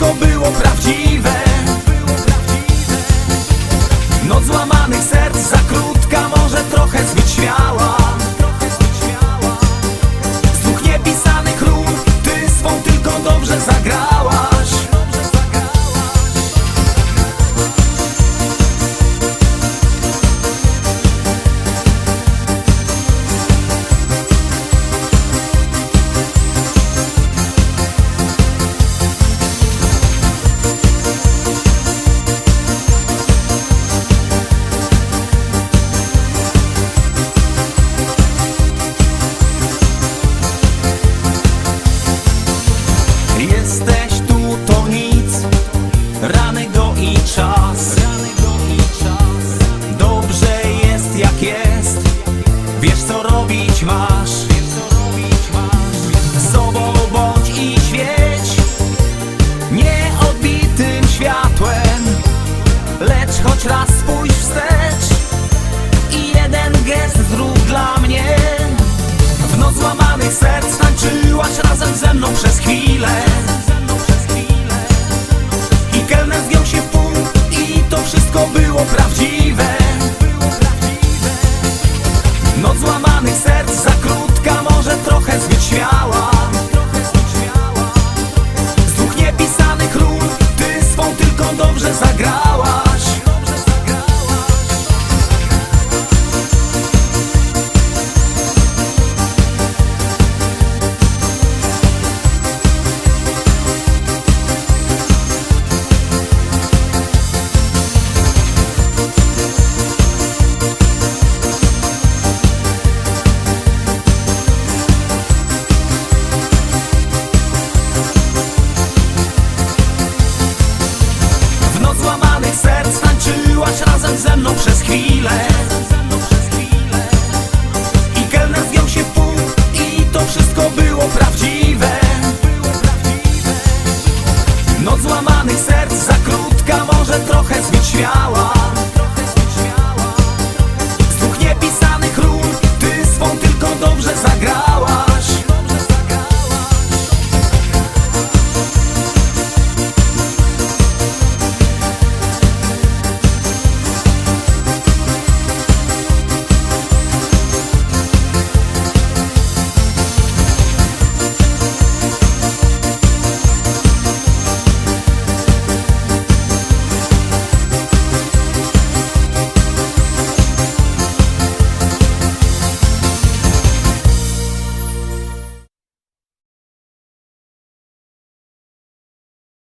wszystko było prawdziwe. Noc złamanych serc za krótka Może trochę zbyt śmiała. Z dwóch niepisanych ról Ty swą tylko dobrze zagrałaś Wiesz co robić masz. Sobą bądź i świeć. Nie odbitym światłem. Lecz choć raz spójrz wstecz I jeden gest zrób dla mnie. W noc złamanych serc tańczyłaś razem ze mną przez chwilę. I kelner zgiął się w pół I to wszystko było prawdziwe me say. przez chwilę. I kelner zgiął się w pół I to wszystko było prawdziwe. Noc łamanych serc za krótka Może trochę zbyt śmiała.